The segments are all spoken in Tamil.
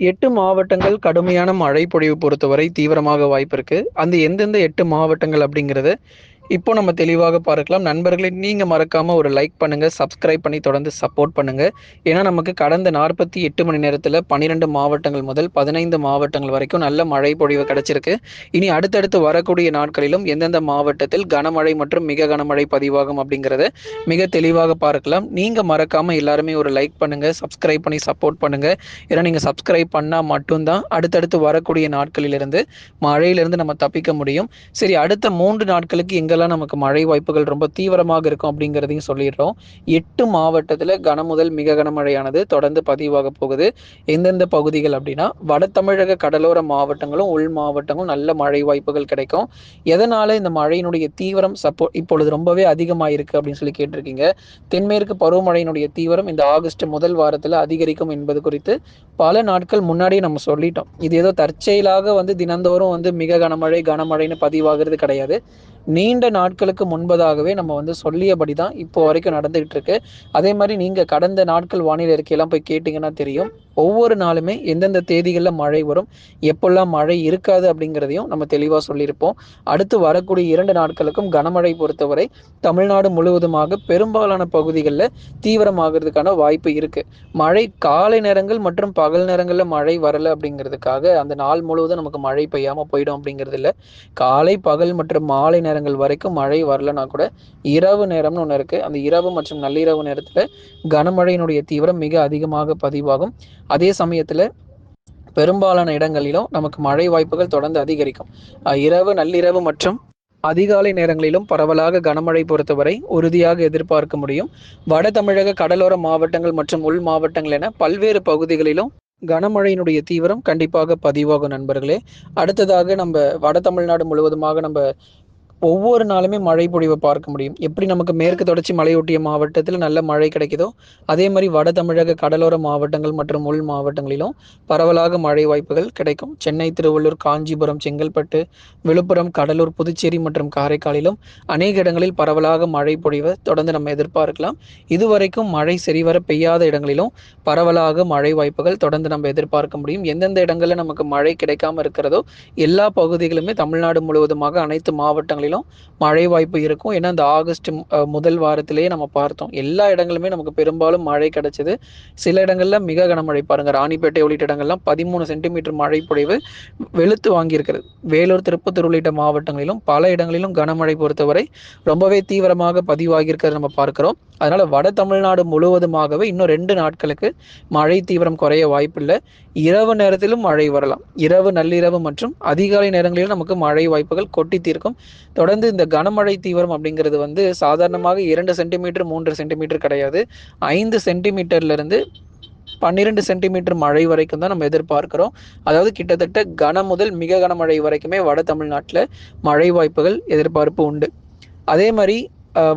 எட்டு மாவட்டங்கள் கடுமையான மழை பொழிவு பொறுத்தவரை தீவிரமாக வாய்ப்பு இருக்கு. அந்த எந்தெந்த எட்டு மாவட்டங்கள் அப்படிங்கிறத இப்போ நம்ம தெளிவாக பார்க்கலாம். நண்பர்களே நீங்கள் மறக்காமல் ஒரு லைக் பண்ணுங்கள் சப்ஸ்கிரைப் பண்ணி தொடர்ந்து சப்போர்ட் பண்ணுங்கள் ஏன்னா நமக்கு கடந்த நாற்பத்தி எட்டு மணி நேரத்தில் பன்னிரெண்டு மாவட்டங்கள் முதல் பதினைந்து மாவட்டங்கள் வரைக்கும் நல்ல மழை பொழிவு கிடைச்சிருக்கு. இனி அடுத்தடுத்து வரக்கூடிய நாட்களிலும் எந்தெந்த மாவட்டத்தில் கனமழை மற்றும் மிக கனமழை பதிவாகும் அப்படிங்கிறத மிக தெளிவாக பார்க்கலாம். நீங்கள் மறக்காமல் எல்லாருமே ஒரு லைக் பண்ணுங்கள் சப்ஸ்கிரைப் பண்ணி சப்போர்ட் பண்ணுங்கள் ஏன்னா நீங்கள் சப்ஸ்கிரைப் பண்ணால் மட்டும்தான் அடுத்தடுத்து வரக்கூடிய நாட்களிலிருந்து மழையிலிருந்து நம்ம தப்பிக்க முடியும். சரி அடுத்த மூன்று நாட்களுக்கு எங்கள் எங்கெல்லாம் நமக்கு மழை வாய்ப்புகள் ரொம்ப தீவிரமாக இருக்கும் அப்படிங்கிறதையும் சொல்லிடுறோம். எட்டு மாவட்டத்தில் கனமுதல் மிக கனமழையானது தொடர்ந்து பதிவாக போகுது. எந்தெந்த பகுதிகள் அப்படின்னா வட தமிழக கடலோர மாவட்டங்களும் உள் மாவட்டங்களும் நல்ல மழை வாய்ப்புகள் கிடைக்கும். எதனால இந்த மழையினுடைய தீவிரம் சப்போ இப்பொழுது ரொம்பவே அதிகமாயிருக்கு அப்படின்னு சொல்லி கேட்டிருக்கீங்க. தென்மேற்கு பருவமழையினுடைய தீவிரம் இந்த ஆகஸ்ட் முதல் வாரத்தில் அதிகரிக்கும் என்பது குறித்து பல நாட்கள் முன்னாடியே நம்ம சொல்லிட்டோம். இது ஏதோ தற்செயலாக வந்து தினந்தோறும் வந்து மிக கனமழை கனமழைன்னு பதிவாகிறது கிடையாது. நீண்ட நாட்களுக்கு முன்பதாகவே நம்ம வந்து சொல்லியபடி தான் இப்போ வரைக்கும் நடந்துகிட்டு இருக்கு. அதே மாதிரி நீங்க கடந்த நாட்கள் வானிலை இருக்கையெல்லாம் போய் கேட்டிங்கன்னா தெரியும். ஒவ்வொரு நாளுமே எந்தெந்த தேதிகளில் மழை வரும் எப்பெல்லாம் மழை இருக்காது அப்படிங்கிறதையும் நம்ம தெளிவாக சொல்லியிருப்போம். அடுத்து வரக்கூடிய இரண்டு நாட்களுக்கும் கனமழை பொறுத்தவரை தமிழ்நாடு முழுவதுமாக பெரும்பாலான பகுதிகளில் தீவிரமாகிறதுக்கான வாய்ப்பு இருக்கு. மழை காலை நேரங்கள் மற்றும் பகல் நேரங்களில் மழை வரல அப்படிங்கிறதுக்காக அந்த நாள் முழுவதும் நமக்கு மழை பெய்யாமல் போயிடும் அப்படிங்கிறது இல்லை. காலை பகல் மற்றும் மாலை நேரங்கள் வரைக்கும் மழை வரலைன்னா கூட இரவு நேரம்னு ஒன்று இருக்குது அந்த இரவு மற்றும் நள்ளிரவு நேரத்தில் கனமழையினுடைய தீவிரம் மிக அதிகமாக பதிவாகும். அதே சமயத்தில் பெரும்பாலான இடங்களிலும் நமக்கு மழை வாய்ப்புகள் தொடர்ந்து அதிகரிக்கும். இரவு நள்ளிரவு மற்றும் அதிகாலை நேரங்களிலும் பரவலாக கனமழை பொறுத்தவரை உறுதியாக எதிர்பார்க்க முடியும். வட தமிழக கடலோர மாவட்டங்கள் மற்றும் உள் மாவட்டங்கள் என பல்வேறு பகுதிகளிலும் கனமழையினுடைய தீவிரம் கண்டிப்பாக பதிவாகும் நண்பர்களே. அடுத்ததாக நம்ம வட தமிழ்நாடு முழுவதுமாக நம்ம ஒவ்வொரு நாளுமே மழை பொழிவை பார்க்க முடியும். எப்படி நமக்கு மேற்கு தொடர்ச்சி மலையொட்டிய மாவட்டத்தில் நல்ல மழை கிடைக்குதோ அதே மாதிரி வட தமிழக கடலோர மாவட்டங்கள் மற்றும் உள் மாவட்டங்களிலும் பரவலாக மழை வாய்ப்புகள் கிடைக்கும். சென்னை திருவள்ளூர் காஞ்சிபுரம் செங்கல்பட்டு விழுப்புரம் கடலூர் புதுச்சேரி மற்றும் காரைக்காலிலும் அநேக இடங்களில் பரவலாக மழை பொழிவை தொடர்ந்து நம்ம எதிர்பார்க்கலாம். இதுவரைக்கும் மழை சரிவர பெய்யாத இடங்களிலும் பரவலாக மழை வாய்ப்புகள் தொடர்ந்து நம்ம எதிர்பார்க்க முடியும். எந்தெந்த இடங்களில் நமக்கு மழை கிடைக்காம இருக்கிறதோ எல்லா பகுதிகளுமே தமிழ்நாடு முழுவதுமாக அனைத்து மாவட்டங்களிலும் வரையிலும் மழை வாய்ப்பு இருக்கும். ஏன்னா இந்த ஆகஸ்ட் முதல் வாரத்திலேயே நம்ம பார்த்தோம். எல்லா இடங்களுமே நமக்கு பெரும்பாலும் மழை கிடைச்சது. சில இடங்கள்ல மிக கனமழை. பாருங்க ராணிப்பேட்டை உள்ளிட்ட இடங்கள்லாம் பதிமூணு சென்டிமீட்டர் மழை பொழிவு வெளுத்து வாங்கியிருக்கிறது. வேலூர் திருப்பத்தூர் உள்ளிட்ட மாவட்டங்களிலும் பல இடங்களிலும் கனமழை பொறுத்தவரை ரொம்பவே தீவிரமாக பதிவாகியிருக்கிறது நம்ம பார்க்கிறோம். அதனால வட தமிழ்நாடு முழுவதுமாகவே இன்னும் ரெண்டு நாட்களுக்கு மழை தீவிரம் குறைய வாய்ப்பில்லை. இரவு நேரத்திலும் மழை வரலாம். இரவு நள்ளிரவு மற்றும் அதிகாலை நேரங்களிலும் நமக்கு மழை வாய்ப்புகள் கொட்டி தீர்க்கும். தொடர்ந்து இந்த கனமழை தீவிரம் அப்படிங்கிறது வந்து சாதாரணமாக இரண்டு சென்டிமீட்டர் மூன்று சென்டிமீட்டர் கிடையாது. ஐந்து சென்டிமீட்டர்லேருந்து பன்னிரெண்டு சென்டிமீட்டர் மழை வரைக்கும் தான் நம்ம எதிர்பார்க்கிறோம். அதாவது கிட்டத்தட்ட கன முதல் மிக கனமழை வரைக்குமே வட தமிழ்நாட்டில் மழை வாய்ப்புகள் எதிர்பார்ப்பு உண்டு. அதே மாதிரி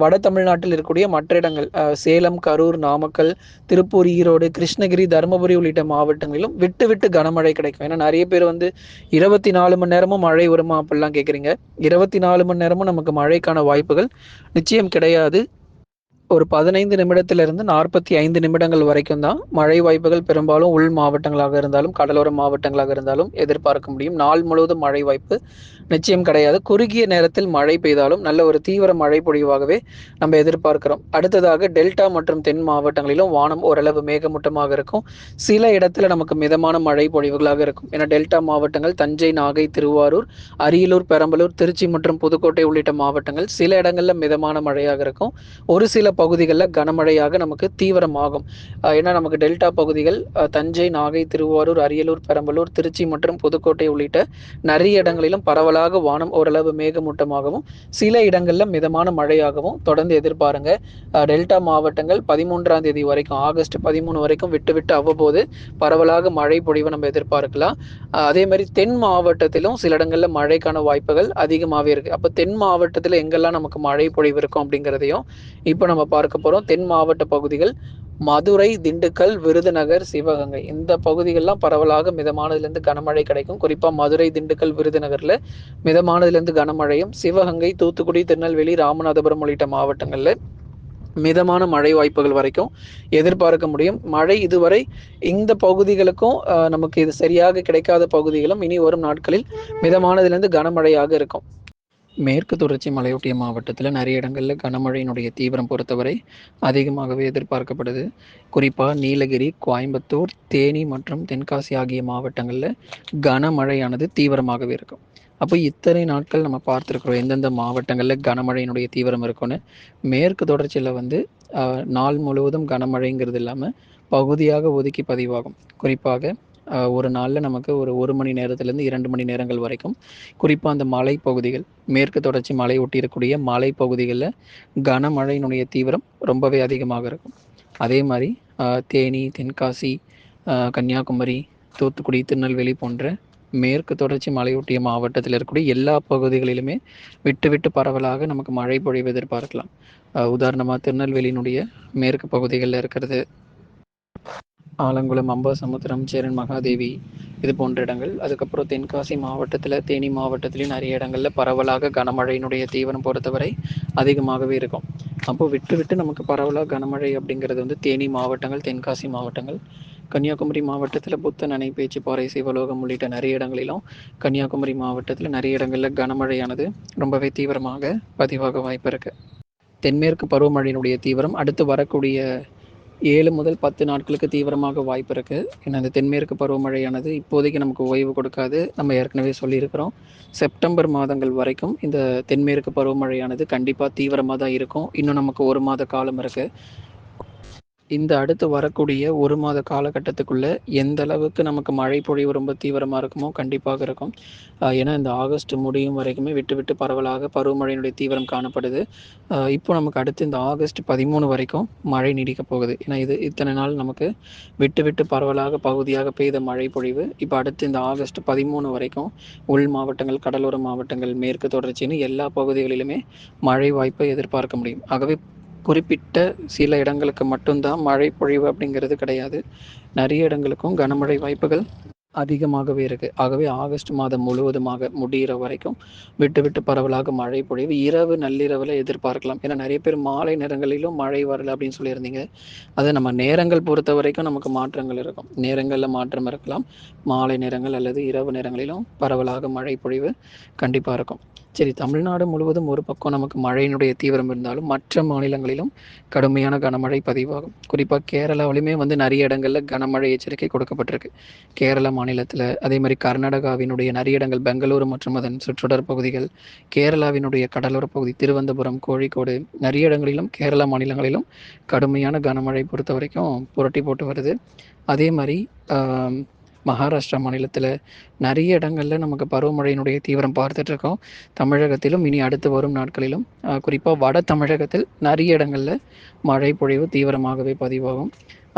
வட தமிழ்நாட்டில் இருக்கக்கூடிய மற்ற இடங்கள் சேலம் கரூர் நாமக்கல் திருப்பூர் ஈரோடு கிருஷ்ணகிரி தருமபுரி உள்ளிட்ட மாவட்டங்களிலும் விட்டு விட்டு கனமழை கிடைக்கும். ஏன்னா நிறைய பேர் வந்து இருபத்தி நாலு மணி நேரமும் மழை வருமா அப்படிலாம் கேட்குறீங்க இருபத்தி நாலு மணி நேரமும் நமக்கு மழைக்கான வாய்ப்புகள் நிச்சயம் கிடையாது. ஒரு பதினைந்து நிமிடத்திலிருந்து நாற்பத்தி ஐந்து நிமிடங்கள் வரைக்கும் தான் மழை வாய்ப்புகள் பெரும்பாலும் உள் மாவட்டங்களாக இருந்தாலும் கடலோர மாவட்டங்களாக இருந்தாலும் எதிர்பார்க்க முடியும். நாள் முழுவதும் மழை வாய்ப்பு நிச்சயம் கிடையாது. குறுகிய நேரத்தில் மழை பெய்தாலும் நல்ல ஒரு தீவிர மழை பொழிவாகவே நம்ம எதிர்பார்க்கிறோம். அடுத்ததாக டெல்டா மற்றும் தென் மாவட்டங்களிலும் வானம் ஓரளவு மேகமூட்டமாக இருக்கும். சில இடத்துல நமக்கு மிதமான மழை பொழிவுகளாக இருக்கும். ஏன்னா டெல்டா மாவட்டங்கள் தஞ்சை நாகை திருவாரூர் அரியலூர் பெரம்பலூர் திருச்சி மற்றும் புதுக்கோட்டை உள்ளிட்ட மாவட்டங்கள் சில இடங்களில் மிதமான மழையாக இருக்கும். ஒரு சில பகுதிகளில் கனமழையாக நமக்கு தீவிரமாகும். ஏன்னா நமக்கு டெல்டா பகுதிகள் தஞ்சை நாகை திருவாரூர் அரியலூர் பெரம்பலூர் திருச்சி மற்றும் புதுக்கோட்டை உள்ளிட்ட நிறைய இடங்களிலும் பரவலாக வானம் ஓரளவு மேகமூட்டமாகவும் சில இடங்களில் மிதமான மழையாகவும் தொடர்ந்து எதிர்பாருங்க. டெல்டா மாவட்டங்கள் பதிமூன்றாம் தேதி வரைக்கும் ஆகஸ்ட் பதிமூணு வரைக்கும் விட்டு விட்டு அவ்வப்போது பரவலாக மழை பொழிவை நம்ம எதிர்பார்க்கலாம். அதே மாதிரி தென் மாவட்டத்திலும் சில இடங்களில் மழைக்கான வாய்ப்புகள் அதிகமாகவே இருக்கு. அப்போ தென் மாவட்டத்தில் எங்கெல்லாம் நமக்கு மழை பொழிவு இருக்கும் அப்படிங்கிறதையும் இப்போ நம்ம பார்க்க போகிறோம் தென் மாவட்ட பகுதிகள் மதுரை திண்டுக்கல் விருதுநகர் சிவகங்கை. இந்த பகுதிகள்லாம் பரவலாக மிதமானதுலேருந்து கனமழை கிடைக்கும். குறிப்பாக மதுரை திண்டுக்கல் விருதுநகரில் மிதமானதுலேருந்து கனமழையும் சிவகங்கை தூத்துக்குடி திருநெல்வேலி ராமநாதபுரம் உள்ளிட்ட மாவட்டங்களில் மிதமான மழை வாய்ப்புகள் வரைக்கும் எதிர்பார்க்க முடியும். மழை இதுவரை இந்த பகுதிகளுக்கும் நமக்கு இது சரியாக கிடைக்காத பகுதிகளும் இனி வரும் நாட்களில் மிதமானதுலேருந்து கனமழையாக இருக்கும். மேற்கு தொடர்ச்சி மலையொட்டிய மாவட்டத்தில் நிறைய இடங்களில் கனமழையினுடைய தீவிரம் பொறுத்தவரை அதிகமாகவே எதிர்பார்க்கப்படுது. குறிப்பாக நீலகிரி கோயம்புத்தூர் தேனி மற்றும் தென்காசி ஆகிய மாவட்டங்களில் கனமழையானது தீவிரமாகவே இருக்கும். அப்போ இத்தனை நாட்கள் நம்ம பார்த்துருக்குறோம். எந்தெந்த மாவட்டங்களில் கனமழையினுடைய தீவிரம் இருக்கும்னு. மேற்கு தொடர்ச்சியில் வந்து நாள் முழுவதும் கனமழைங்கிறது இல்லாமல் பகுதியாக ஒதுக்கி பதிவாகும். குறிப்பாக ஒரு நாளில் நமக்கு ஒரு ஒரு மணி நேரத்திலேருந்து இரண்டு மணி நேரங்கள் வரைக்கும். குறிப்பாக அந்த மலை பகுதிகள் மேற்கு தொடர்ச்சி மலை ஒட்டி மலை பகுதிகளில் கனமழையினுடைய தீவிரம் ரொம்பவே அதிகமாக இருக்கும். அதே மாதிரி தேனி தென்காசி கன்னியாகுமரி தூத்துக்குடி திருநெல்வேலி போன்ற மேற்கு தொடர்ச்சி மலையொட்டிய மாவட்டத்தில் இருக்கக்கூடிய எல்லா பகுதிகளிலுமே விட்டு விட்டு பரவலாக நமக்கு மழை பொழிவு எதிர்பார்க்கலாம். உதாரணமாக திருநெல்வேலியினுடைய மேற்கு பகுதிகளில் இருக்கிறது ஆலங்குளம் அம்பாசமுத்திரம் சேரன் மகாதேவி இது போன்ற இடங்கள். அதுக்கப்புறம் தென்காசி மாவட்டத்தில் தேனி மாவட்டத்திலையும் நிறைய இடங்களில் பரவலாக கனமழையினுடைய தீவிரம் பொறுத்தவரை அதிகமாகவே இருக்கும். அப்போ விட்டு விட்டு நமக்கு பரவலாக கனமழை அப்படிங்கிறது வந்து தேனி மாவட்டங்கள் தென்காசி மாவட்டங்கள். கன்னியாகுமரி மாவட்டத்தில் புத்த நனை பேச்சு பாறை சிவலோகம் உள்ளிட்ட நிறைய இடங்களிலும் கன்னியாகுமரி மாவட்டத்தில் நிறைய இடங்களில் கனமழையானது ரொம்பவே தீவிரமாக பதிவாக வாய்ப்பு இருக்குது தென்மேற்கு பருவமழையினுடைய தீவிரம் அடுத்து வரக்கூடிய ஏழு முதல் பத்து நாட்களுக்கு தீவிரமாக வாய்ப்பு இருக்குது ஏன்னா இந்த தென்மேற்கு பருவமழையானது இப்போதைக்கு நமக்கு ஓய்வு கொடுக்காது. நம்ம ஏற்கனவே சொல்லியிருக்கிறோம். செப்டம்பர் மாதங்கள் வரைக்கும் இந்த தென்மேற்கு பருவமழையானது கண்டிப்பாக தீவிரமாக தான் இருக்கும். இன்னும் நமக்கு ஒரு மாத காலம் இருக்குது இந்த அடுத்து வரக்கூடிய ஒரு மாத காலகட்டத்துக்குள்ள எந்த அளவுக்கு நமக்கு மழை பொழிவு ரொம்ப தீவிரமாக இருக்குமோ கண்டிப்பாக இருக்கும். ஏன்னா இந்த ஆகஸ்ட் முடியும் வரைக்குமே விட்டு விட்டு பரவலாக பருவமழையினுடைய தீவிரம் காணப்படுது. இப்போ நமக்கு அடுத்து இந்த ஆகஸ்ட் பதிமூணு வரைக்கும் மழை நீடிக்க போகுது. ஏன்னா இது இத்தனை நாள் நமக்கு விட்டு விட்டு பரவலாக பகுதியாக பெய்த மழை பொழிவு. இப்போ அடுத்து இந்த ஆகஸ்ட் பதிமூணு வரைக்கும் உள் மாவட்டங்கள் கடலோர மாவட்டங்கள் மேற்கு தொடர்ச்சின்னு எல்லா பகுதிகளிலுமே மழை வாய்ப்பை எதிர்பார்க்க முடியும். ஆகவே குறிப்பிட்ட சில இடங்களுக்கு மட்டும்தான் மழை பொழிவு அப்படிங்கிறது கிடையாது. நிறைய இடங்களுக்கும் கனமழை வாய்ப்புகள் அதிகமாகவே இருக்கு. ஆகவே ஆகஸ்ட் மாதம் முழுவதுமாக முடிகிற வரைக்கும் விட்டு விட்டு பரவலாக மழை பொழிவு இரவு நள்ளிரவில் எதிர்பார்க்கலாம். ஏன்னா நிறைய பேர் மாலை நேரங்களிலும் மழை வரல அப்படின்னு சொல்லியிருந்தீங்க. அது நம்ம நேரங்கள் பொறுத்த வரைக்கும் நமக்கு மாற்றங்கள் இருக்கும். நேரங்களில் மாற்றம் இருக்கலாம். மாலை நேரங்கள் அல்லது இரவு நேரங்களிலும் பரவலாக மழை பொழிவு கண்டிப்பாக இருக்கும். சரி தமிழ்நாடு முழுவதும் ஒரு பக்கம் நமக்கு மழையினுடைய தீவிரம் இருந்தாலும் மற்ற மாநிலங்களிலும் கடுமையான கனமழை பதிவாகும். குறிப்பாக கேரளாவிலுமே வந்து நிறைய இடங்களில் கனமழை எச்சரிக்கை கொடுக்கப்பட்டிருக்கு. கேரள மாநிலத்தில் அதே மாதிரி கர்நாடகாவினுடைய நிறைய இடங்கள் பெங்களூரு மற்றும் அதன் சுற்றுடர் பகுதிகள் கேரளாவினுடைய கடலோர பகுதி திருவனந்தபுரம் கோழிக்கோடு நிறைய இடங்களிலும் கேரளா மாநிலங்களிலும் கடுமையான கனமழை பொறுத்த வரைக்கும் புரட்டி போட்டு வருது. அதே மாதிரி மகாராஷ்டிரா மாநிலத்தில் நிறைய இடங்களில் நமக்கு பருவமழையினுடைய தீவிரம் பார்த்துட்ருக்கோம் தமிழகத்திலும் இனி அடுத்து வரும் நாட்களிலும் குறிப்பாக வட தமிழகத்தில் நிறைய இடங்களில் மழை பொழிவு தீவிரமாகவே பதிவாகும்.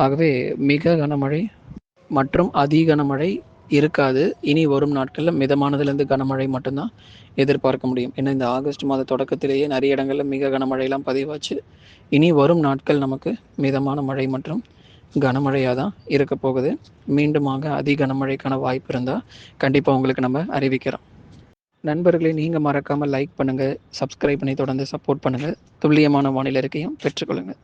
ஆகவே மிக கனமழை மற்றும் அதி கனமழை இருக்காது. இனி வரும் நாட்களில் மிதமானதுலேருந்து கனமழை மட்டும்தான் எதிர்பார்க்க முடியும். ஏன்னா இந்த ஆகஸ்ட் மாத தொடக்கத்திலேயே நிறைய இடங்களில் மிக கனமழையெல்லாம் பதிவாச்சு. இனி வரும் நாட்கள் நமக்கு மிதமான மழை மற்றும் கனமழையாக தான் இருக்க போகுது. மீண்டுமாக அதி கனமழைக்கான வாய்ப்பு இருந்தால் கண்டிப்பாக உங்களுக்கு நம்ம அறிவிக்கிறோம். நண்பர்களே நீங்கள் மறக்காமல் லைக் பண்ணுங்கள் சப்ஸ்கிரைப் பண்ணி தொடர்ந்து சப்போர்ட் பண்ணுங்கள் துல்லியமான வானிலை இருக்கையும் பெற்றுக்கொள்ளுங்கள்